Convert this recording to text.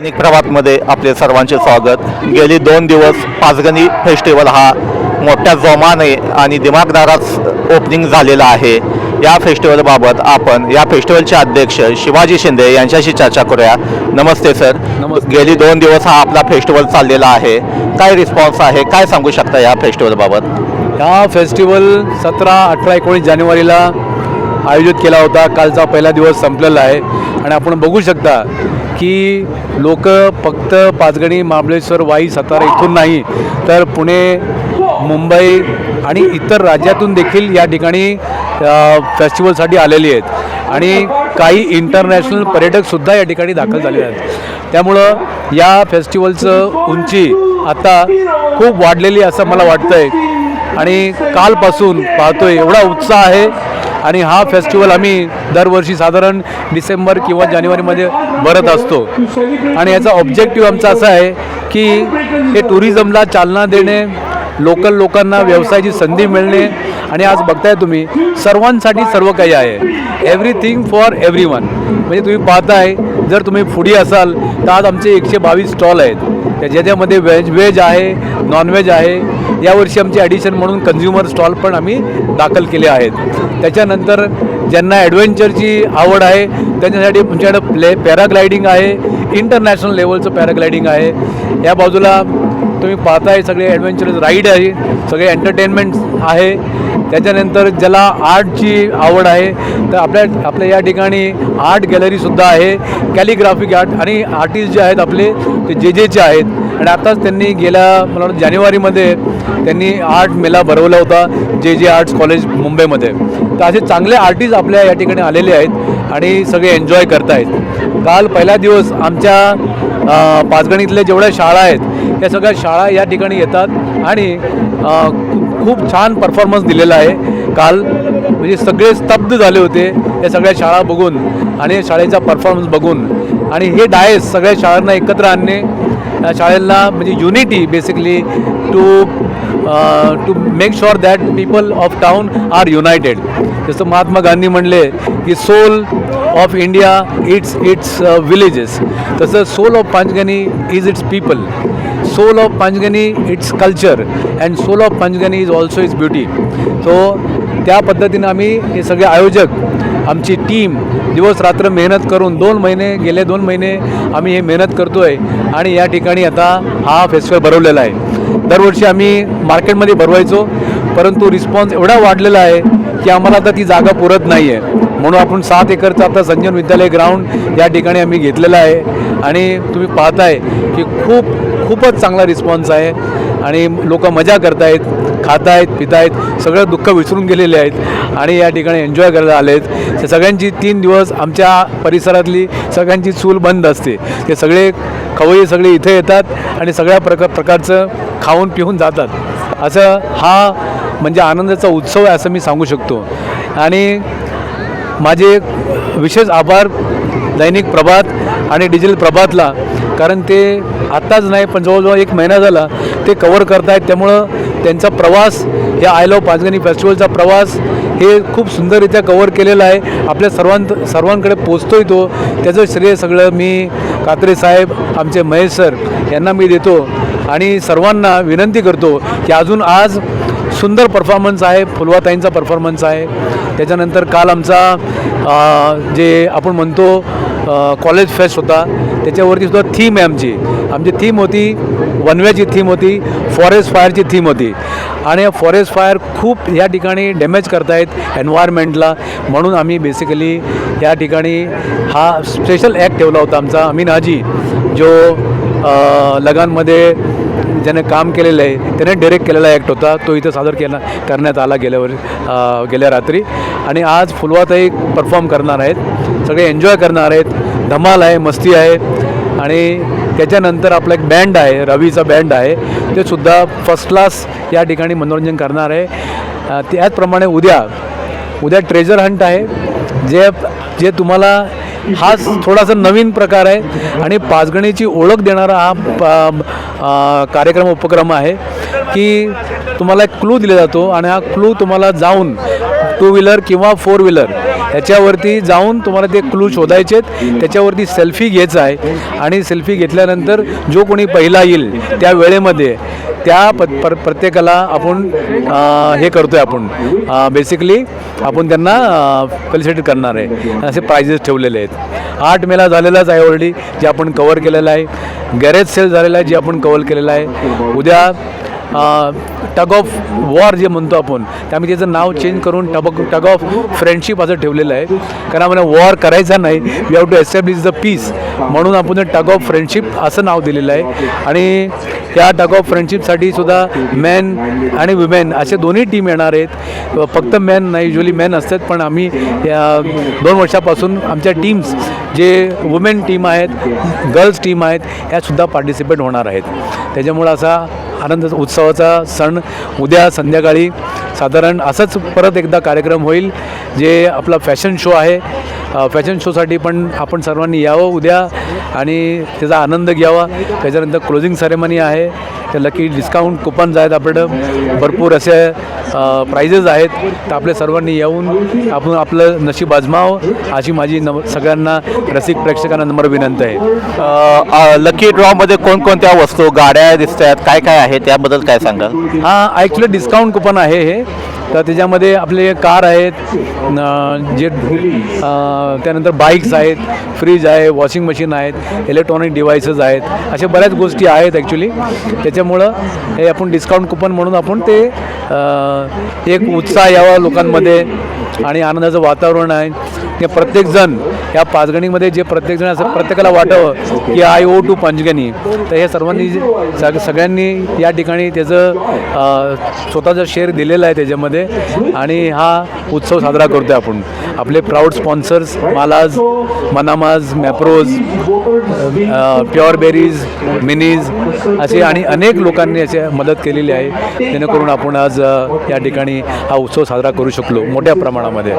दैनिक प्रभातमध्ये आपले सर्वांचे स्वागत. गेली दोन दिवस पाचगणी फेस्टिवल हा मोठ्या जोमाने आणि दिमागदारात ओपनिंग झालेला आहे. या फेस्टिवलबाबत आपण या फेस्टिवलचे अध्यक्ष शिवाजी शिंदे यांच्याशी चर्चा करूया. नमस्ते सर. नमस्ते. गेली दोन दिवस हा आपला फेस्टिवल चाललेला आहे. काय रिस्पॉन्स आहे? काय सांगू शकता या फेस्टिवलबाबत हा फेस्टिवल सतरा अठरा एकोणीस जानेवारीला आयोजित केला होता. कालचा पहिला दिवस संपलेला आहे. आणि आपण बघू शकता की लोक फक्त पाचगणी महाबळेश्वर वाई सातारा इथून नाही तर पुणे मुंबई आणि इतर राज्यातून देखील या ठिकाणी फेस्टिवलसाठी आलेली आहेत. आणि काही इंटरनॅशनल पर्यटकसुद्धा या ठिकाणी दाखल झालेले आहेत. त्यामुळं या फेस्टिवलचं उंची आता खूप वाढलेली असं मला वाटतं आहे आणि कालपासून पाहतोय एवढा उत्साह आहे आणि हा फेस्टिवल आम्ही दरवर्षी साधारण डिसेंबर किंवा जानेवारीमध्ये भरत असतो. आणि याचा ऑब्जेक्टिव्ह आमचा असा आहे की हे टुरिझमला चालना देणे लोकल लोकांना व्यवसायाची संधी मिळणे आणि आज बघताय तुम्ही सर्वांसाठी सर्व काही आहे. एव्हरीथिंग फॉर एव्हरी वन म्हणजे तुम्ही पाहताय जर तुम्ही फुडी असाल तर आज आमचे एकशे बावीस स्टॉल आहेत. ज्याच्यामध्ये व्हेज व्हेज आहे नॉनव्हेज आहे यावर्षी आमची ॲडिशन म्हणून कन्झ्युमर स्टॉल पण आम्ही दाखल केले आहेत. त्याच्यानंतर ज्यांना ॲडव्हेंचरची आवड आहे त्यांच्यासाठी आमच्याकडे प्ले पॅराग्लायडिंग आहे इंटरनॅशनल लेवलचं पॅराग्लायडिंग आहे. या बाजूला तुम्ही पाहताय सगळे ॲडव्हेंचरस राईड आहे सगळे एंटरटेनमेंट आहे. त्याच्यानंतर ज्याला आर्टची आवड आहे तर आपल्या आपल्या या ठिकाणी आर्ट गॅलरीसुद्धा आहे कॅलिग्राफिक आर्ट आणि आर्टिस्ट जे आहेत आपले ते जे जेचे आहेत. आणि आताच त्यांनी गेल्या मला वाटतं जानेवारीमध्ये त्यांनी आर्ट मेला भरवला होता जे जे आर्ट्स कॉलेज मुंबईमध्ये. तर असे चांगले आर्टिस्ट आपल्या या ठिकाणी आलेले आहेत आणि सगळे एन्जॉय करतायत. काल पहिला दिवस आमच्या पाचगणीतल्या जेवढ्या शाळा आहेत या सगळ्या शाळा या ठिकाणी येतात आणि खूप- छान परफॉर्मन्स दिलेला आहे. काल म्हणजे सगळे स्तब्ध झाले होते या सगळ्या शाळा बघून आणि शाळेचा परफॉर्मन्स बघून. आणि हे डायस सगळ्या शाळांना एकत्र आणणे शाळेला म्हणजे unity basically to to make sure that people of town are united जसं महात्मा गांधी म्हणले की soul of India its its villages तसं soul of Panchgani is its people soul of Panchgani its culture and soul of Panchgani is also is beauty so त्या पद्धतीनं आम्ही हे सगळे आयोजक आमची टीम दिवस रात्र मेहनत करून दोन महिने गेले दोन महिने आम्ही हे मेहनत करतो आहे आणि या ठिकाणी आता हा फेस्टिवल भरवलेला आहे. दरवर्षी आम्ही मार्केटमध्ये भरवायचो परंतु रिस्पॉन्स एवढा वाढलेला आहे की आम्हाला आता ती जागा पुरत नाही आहे म्हणून आपण सात एकरचं आता संजन विद्यालय ग्राउंड या ठिकाणी आम्ही घेतलेलं आहे. आणि तुम्ही पाहताय की खूप खूपच चांगला रिस्पॉन्स आहे. आणि लोक मजा करतायत खातायत पितायत सगळं दुःख विसरून गेलेले आहेत. आणि या ठिकाणी एन्जॉय करायला आले आहेत सगळ्यांची तीन दिवस आमच्या परिसरातली सगळ्यांची चूल बंद असते. ते सगळे खवय्ये सगळे इथे येतात आणि सगळ्या प्रकार प्रकारचं खाऊन पिऊन जातात. असं हा म्हणजे आनंदाचा उत्सव आहे असं मी सांगू शकतो. आणि माझे विशेष आभार दैनिक प्रभात आणि डिजिटल प्रभातला कारण ते आत्ताच नाही पण जवळजवळ एक महिना झाला ते कवर करतायत. त्यामुळं त्यांचा प्रवास या आय लव पाचगणी फेस्टिवलचा प्रवास हे खूप सुंदररित्या कवर केलेला आहे. आपल्या सर्वांत सर्वांकडे पोचतोय तो. त्याचं श्रेय सगळं मी कात्रे साहेब आमचे महेश सर यांना मी देतो. आणि सर्वांना विनंती करतो की अजून आज सुंदर परफॉर्मन्स आहे फुलवाताईंचा परफॉर्मन्स आहे. त्याच्यानंतर काल आमचा जे आपण म्हणतो कॉलेज फेस्ट होता त्याच्यावरती सुद्धा थीम आहे आमची. आमची थीम होती वनवेची थीम होती फॉरेस्ट फायरची थीम होती. आणि फॉरेस्ट फायर खूप या ठिकाणी डॅमेज करतायत एन्व्हायरमेंटला म्हणून आम्ही बेसिकली या ठिकाणी हा स्पेशल ॲक्ट ठेवला होता आमचा अमीन हाजी जो लगानमध्ये ज्याने काम केलेलं आहे त्याने डिरेक्ट केलेला ॲक्ट होता. तो इथं सादर केला करण्यात आला गेल्यावर गेल्या रात्री. आणि आज फुलवाताई परफॉर्म करणार आहेत. सगळे एन्जॉय करणार आहेत. धमाल आहे मस्ती आहे. आणि त्याच्यानंतर आपला एक बँड आहे रवीचा बँड आहे. ते सुद्धा फर्स्ट क्लास या ठिकाणी मनोरंजन करणार आहे. त्याचप्रमाणे उद्या उद्या ट्रेजर हंट आहे. जे जे तुम्हाला हा थोडासा नवीन प्रकार आहे. आणि पाचगणीची ओळख देणारा हा प- कार्यक्रम उपक्रम आहे की तुम्हाला एक क्लू दिला जातो आणि हा क्लू तुम्हाला जाऊन टू व्हीलर किंवा फोर व्हीलर ह्याच्यावरती जाऊन तुम्हाला ते क्लू शोधायचे त्याच्यावरती सेल्फी घ्यायचा आहे. आणि सेल्फी घेतल्यानंतर जो कोणी पहिला येईल त्या वेळेमध्ये त्या प पर प्रत्येकाला आपण हे करतो आहे आपण बेसिकली आपण त्यांना फेलिसिटेट करणार आहे. असे प्राइजेस ठेवलेले आहेत. आठ मेला झालेलाच आहे ऑलरेडी जे आपण कवर केलेलं आहे. गॅरेज सेल झालेला आहे जे आपण कवर केलेलं आहे. उद्या टग ऑफ वॉर जे म्हणतो आपण त्यामुळे त्याचं नाव चेंज करून टबक टग ऑफ फ्रेंडशिप असं ठेवलेलं आहे. कारण आम्हाला वॉर करायचा नाही. We have to establish the peace म्हणून आपण टग ऑफ फ्रेंडशिप असं नाव दिलेलं आहे. आणि त्या टग ऑफ फ्रेंडशिपसाठी सुद्धा मॅन आणि वुमेन असे दोन्ही टीम येणार आहेत. फक्त मॅन नाही युजली मॅन असतात. पण आम्ही या दोन वर्षापासून आमच्या टीम्स जे वुमेन टीम आहेत गर्ल्स टीम आहेत ह्यासुद्धा पार्टिसिपेट होणार आहेत. त्याच्यामुळं असा आनंद उत्सवाचा सण उद्या संध्याकाळी. साधारण असंच परत एकदा कार्यक्रम होईल जे आपला फॅशन शो आहे. फॅशन शोसाठी पण आपण सर्वांनी यावं उद्या आणि त्याचा आनंद घ्यावा. त्याच्यानंतर क्लोजिंग सेरेमनी आहे. त्या लकी डिस्काउंट कुपन्स आहेत आपल्याकडं. भरपूर असे प्राइजेस आहेत. तर आपल्या सर्वांनी येऊन आपण आपलं नशीब आजमावं अशी माझी नम सगळ्यांना रसिक प्रेक्षकांना नम्र विनंती आहे. लकी ड्रॉमध्ये कोणकोणत्या वस्तू गाड्या दिसत आहेत काय काय आहे त्याबद्दल काय सांगाल? हा ॲक्च्युली डिस्काउंट कुपन आहे हे. तर त्याच्यामध्ये आपले कार आहेत जे त्यानंतर बाईक्स आहेत फ्रीज आहे वॉशिंग मशीन आहेत इलेक्ट्रॉनिक डिव्हायसेस आहेत अशा बऱ्याच गोष्टी आहेत ॲक्च्युली त्याच्यामुळं हे आपण डिस्काउंट कुपन म्हणून आपण ते एक उत्साह यावा लोकांमध्ये आणि आनंदाचं वातावरण आहे. ते प्रत्येकजण या पाचगणीमध्ये जे प्रत्येकजण असं प्रत्येकाला वाटावं की आय ओ टू पंचगणी. तर हे सर्वांनी सग सगळ्यांनी या ठिकाणी त्याचं स्वतःचा शेअर दिलेला आहे त्याच्यामध्ये. आणि हा उत्सव साजरा करतो आहे आपण. आपले प्राऊड स्पॉन्सर्स मालाज मनामाज मॅप्रोज प्युअर बेरीज मिनीज असे आणि अनेक लोकांनी असे मदत केलेली आहे. जेणेकरून आपण आज या ठिकाणी हा उत्सव साजरा करू शकलो मोठ्या प्रमाणामध्ये.